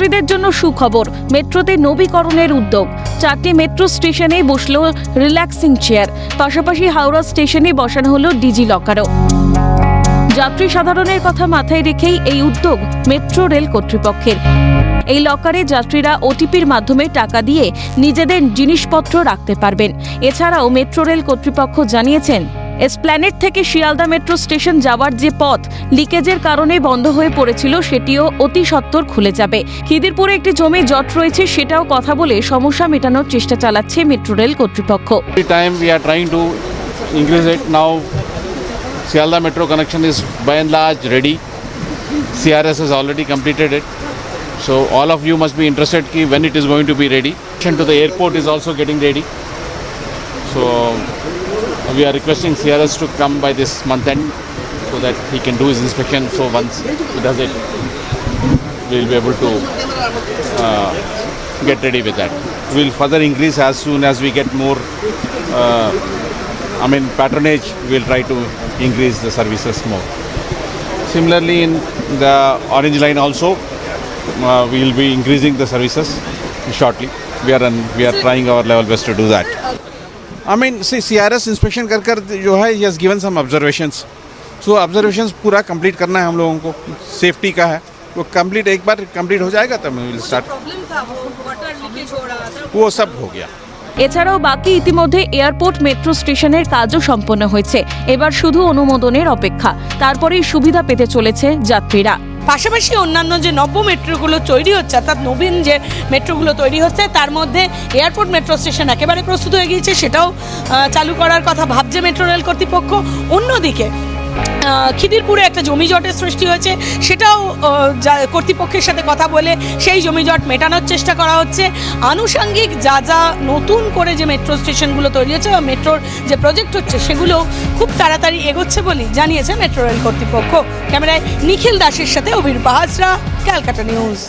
যাত্রীদের জন্য সুখবর, মেট্রোতে নবীকরণের উদ্যোগ। চারটি মেট্রো স্টেশনে বসল রিল্যাক্সিং চেয়ার, পাশাপাশি হাওড়া স্টেশনে বসানো হলো ডিজি লকারও। যাত্রী সাধারণের কথা মাথায় রেখেই এই উদ্যোগ মেট্রো রেল কর্তৃপক্ষের। এই লকারে যাত্রীরা ওটিপির মাধ্যমে টাকা দিয়ে নিজেদের জিনিসপত্র রাখতে পারবেন। এছাড়াও মেট্রো রেল কর্তৃপক্ষ জানিয়েছেন এসপ্ল্যানেট থেকে শিয়ালদা মেট্রো স্টেশন যাওয়ার যে পথ, লিকেজের কারণে বন্ধ হয়ে পড়েছিল, সেটিও অতি সত্তর খুলে যাবে। খিদিরপুরে একটি জমি জট রয়েছে, সেটাও কথা বলে সমস্যা মেটানোর চেষ্টা চালাচ্ছে মেট্রো রেল কর্তৃপক্ষ। Sealdah metro connection is by large ready CRS is already completed it so all of you must be interested কি when it is going to be ready to the airport is also getting ready so we are requesting CRS to come by this month end so that he can do his inspection. So once he does it, we will be able to uh, get ready with that. We'll further increase as soon as we get more uh, I mean, patronage, we'll try to increase the services more. Similarly, in the Orange Line also, uh, we will be increasing the services shortly. We are on, we are trying our level best to do that. I mean, see, CRS inspection कर कर जो है he has given some observations. So observations पूरा complete करना है हम लोगों को सेफ्टी का है वो complete एक बार complete हो जाएगा तब we will start. प्रॉब्लम था वो वाटर लीकेज हो रहा था वो सब हो गया এছাড়াও বাকি ইতিমধ্যে এয়ারপোর্ট মেট্রো স্টেশনের কাজও সম্পন্ন হয়েছে এবার শুধু অনুমোদনের অপেক্ষা তারপরেই সুবিধা পেতে চলেছে যাত্রীরা পাশাপাশি অন্যান্য যে নব্য মেট্রোগুলো তৈরি হচ্ছে, অর্থাৎ নবীন যে মেট্রোগুলো তৈরি হচ্ছে, তার মধ্যে এয়ারপোর্ট মেট্রো স্টেশন একেবারে প্রস্তুত হয়ে গিয়েছে, সেটাও চালু করার কথা ভাবছে মেট্রো রেল কর্তৃপক্ষ। অন্যদিকে খিদিরপুরে একটা জমিজটের সৃষ্টি হয়েছে, সেটাও কর্তৃপক্ষের সাথে কথা বলে সেই জমিজট মেটানোর চেষ্টা করা হচ্ছে। আনুষঙ্গিক যা যা নতুন করে যে মেট্রো স্টেশনগুলো তৈরি হচ্ছে বা মেট্রোর যে প্রজেক্ট হচ্ছে, সেগুলো খুব তাড়াতাড়ি এগোচ্ছে বলেই জানিয়েছে মেট্রো রেল কর্তৃপক্ষ। ক্যামেরায় নিখিল দাসের সাথে অভির পাহাজরা ক্যালকাটা নিউজ।